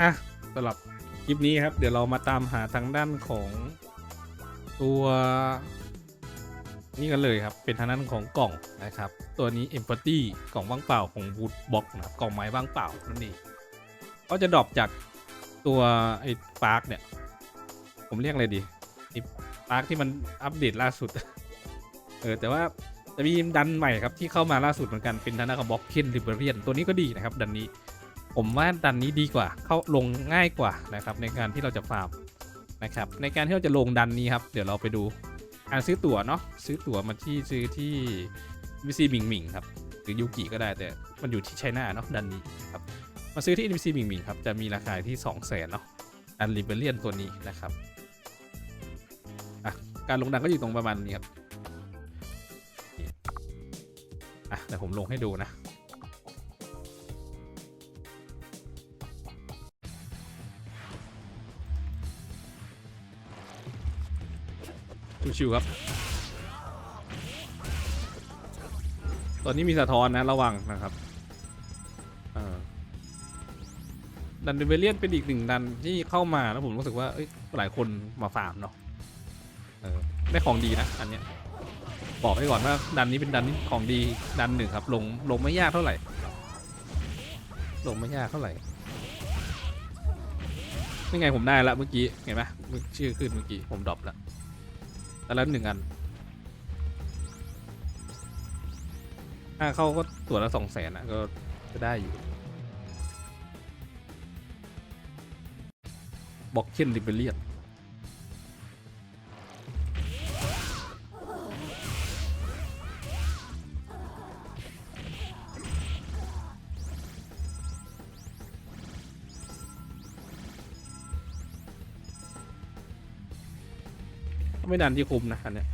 อะสำหรับคลิปนี้ครับ เดี๋ยวเรามาตามหาทางด้านของตัว นี่กันเลยครับ เป็นทางด้านของกล่องนะครับ ตัวนี้ Empathy กล่องว่างเปล่าของ Wood Box นะครับกล่องไม้ว่างเปล่านั่นเองก็จะดรอปจากตัวไอ้ปาร์คเนี่ย ผมเรียกอะไรดีไอ้ปาร์คที่มันอัปเดตล่าสุด เออ แต่ว่าจะมีดันใหม่ครับที่เข้ามาล่าสุดเหมือนกันเป็นทางด้านของบล็อกเคนริเบเรียนตัวนี้ก็ดีนะครับ ดันนี้ ผมว่าดันนี้ดีกว่า เข้าลงง่ายกว่านะครับ ในการที่เราจะฟาร์มนะครับ ในการที่เราจะลงดันนี้ครับ เดี๋ยวเราไปดูการซื้อตั๋วเนาะซื้อตั๋วมาที่ซื้อที่วิซีมิงมิงครับหรือยูกิก็ได้แต่มันอยู่ที่ไชน่าเนาะดันนี้ครับมาซื้อที่วิซีมิงมิงครับจะมีราคาที่ 2 0 0แสนเนาะดันริเบเรียนตัวนี้นะครับอะการลงดันก็อยู่ตรงประมาณนี้ครับอะเดี๋ยวผมลงให้ดูนะ ชิวๆครับ ตอนนี้มีสะท้อนนะระวังนะครับดันเดเวเลียนเป็นอีกหนึ่งดันที่เข้ามาแล้วผมรู้สึกว่าเอ้ยหลายคนมาฟาร์มเนาะได้ของดีนะอันเนี้ยบอกไว้ก่อนว่าดันนี้เป็นดันที่ของดีดันหนึ่งครับ ลงลงไม่ยากเท่าไหร่ ลงไม่ยากเท่าไหร่นี่ไงผมได้ละเมื่อกี้เห็นไหมชื่อขึ้นเมื่อกี้ผมดรอปแล้ว แต่ละหนึ่งอันถ้าเข้าก็ตัวละสองแสนนะก็จะได้อยู่บอกเช่นริเบเลียน ไม่ดันที่คุมนะอันเนี้ย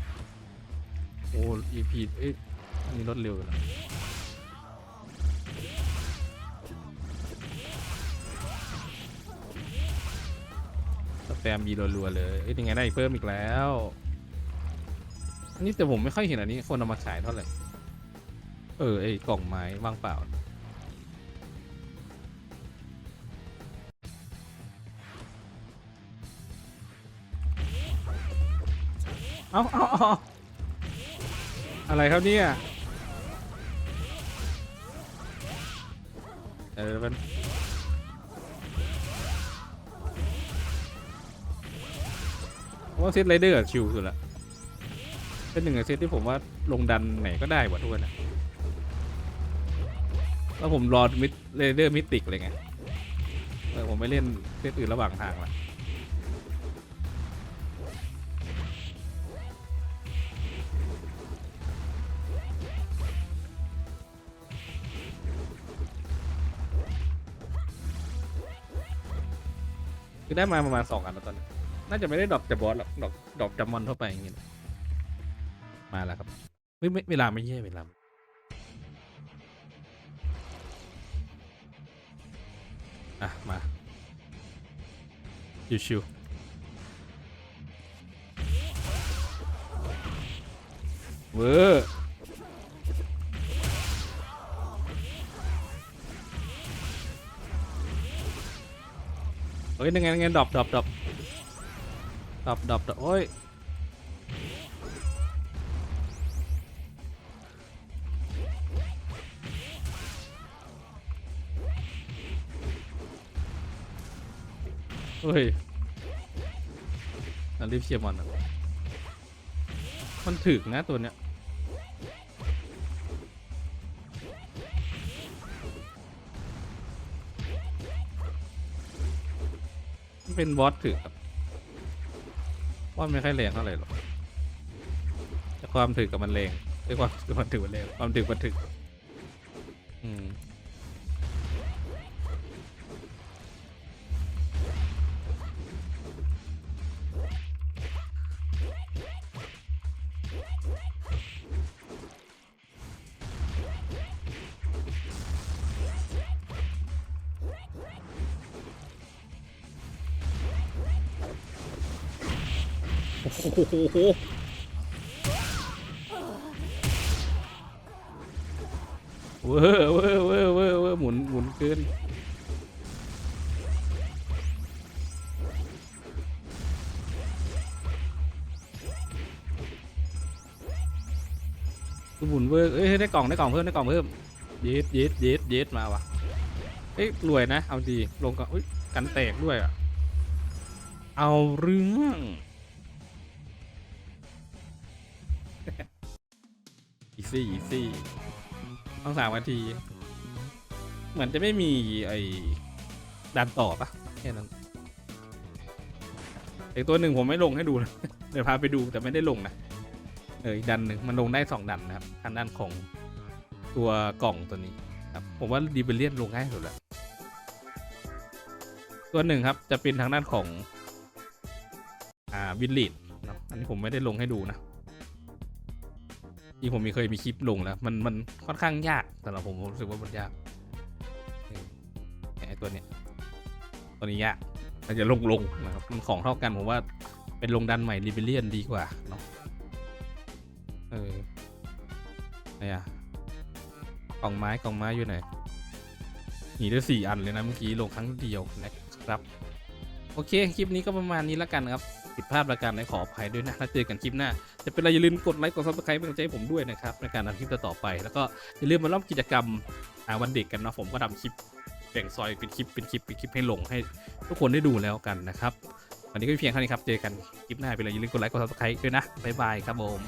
โอ้ EP เอ้ยอันนี้รถเร็วอยู่แล้วสแตมมีรัวๆเลยเอ้ยยังไงได้เพิ่มอีกแล้ว อันนี้แต่ผมไม่ค่อยเห็นอันนี้คนเอามาขายเท่าไหร่ เออไอ้กล่องไม้ว่างเปล่า เอาเอาเอาอะไรครับเนี่ยเออมันว่าเซตไรเดอร์ชิวสุดละเป็นหนึ่งในเซตที่ผมว่าลงดันไหนก็ได้หมดทุกคนนะแล้วผมรอมิดเรเดอร์มิติกเลยไงเออผมไม่เล่นเซตอื่นระหว่างทางละ คือได้มาประมาณสองอันแล้วตอนนี้น่าจะไม่ได้ดรอปจากบอสหรอกดรอปดรอปจากมอนเข้าไปอย่างงี้นะมาแล้วครับไม่ไม่เวลาไม่แย่เวลาอะมาชิวๆเวอร์ เฮ้ยยังไงยังไงดรอปดรอปดรอปดรอปดรอปดรอปโอ้ยเฮ้ยรีบเคลียร์มันอะมันถึกนะตัวเนี้ย เป็นบอสถือครับบอสไม่ค่อยแรงเท่าไหร่หรอกแต่ความถือกับมันแรงด้วยความความถึกมันแรงความถึกมันถึกอืม โอ้โเวอเวอเวอเวอเวอหมุนหมุนเกินหมุนเวอเอ้ยได้กล่องได้กล่องเพิ่มได้กล่องเพิ่มเยดเยดเยดเยดมาว่ะเอ้ยรวยนะ เอาดีลงก่อนอุ้ยกันแตกด้วยอะ เอาเรื่อง ซี่อีซี่ต้องสามนาที เหมือนจะไม่มีไอ้ดันต่อปะแค่นั้นอีกตัวหนึ่งผมไม่ลงให้ดูนะเดี๋ยวพาไปดูแต่ไม่ได้ลงนะเอออีกดันหนึ่งมันลงได้สองดันนะครับทางด้านของตัวกล่องตัวนี้ครับผมว่าดีเบเลียนลงง่ายสุดแล้วตัวหนึ่งครับจะเป็นทางด้านของอ่าวิลลิดเนาะอันนี้ผมไม่ได้ลงให้ดูนะ ที่ผมมีเคยมีคลิปลงแล้วมันมันค่อนข้างยากสำหรับผมผมรู้สึกว่ามันยากเออไอตัวเนี้ยตัวนี้ยากมันจะลงลงนะครับมันของเท่ากันผมว่าเป็นลงดันใหม่รีเบเลียนดีกว่าเนาะเออไหนอะกล่องไม้กล่องไม้อยู่ไหนหนีได้สี่อันเลยนะเมื่อกี้ลงครั้งเดียวนะครับ โอเค คลิปนี้ก็ประมาณนี้แล้วกันครับผิดพลาดประการใดขออภัยด้วยนะถ้าเจอกันคลิปหน้า จะเป็นอะไรอย่าลืมกดไลค์กดซับสไครป์เป็นกำลังใจผมด้วยนะครับในการทำคลิปต่อไป แล้วก็อย่าลืมมาร่วมกิจกรรมวันเด็กกันนะผมก็ทำคลิปแบ่งซอยเป็นคลิปเป็นคลิปเป็นคลิปให้ลงให้ทุกคนได้ดูแล้วกันนะครับวันนี้ก็เพียงเท่านี้ครับ เจอกันคลิปหน้าเป็นอะไรอย่าลืมกดไลค์กดซับสไครป์ด้วยนะบ๊ายบายครับผม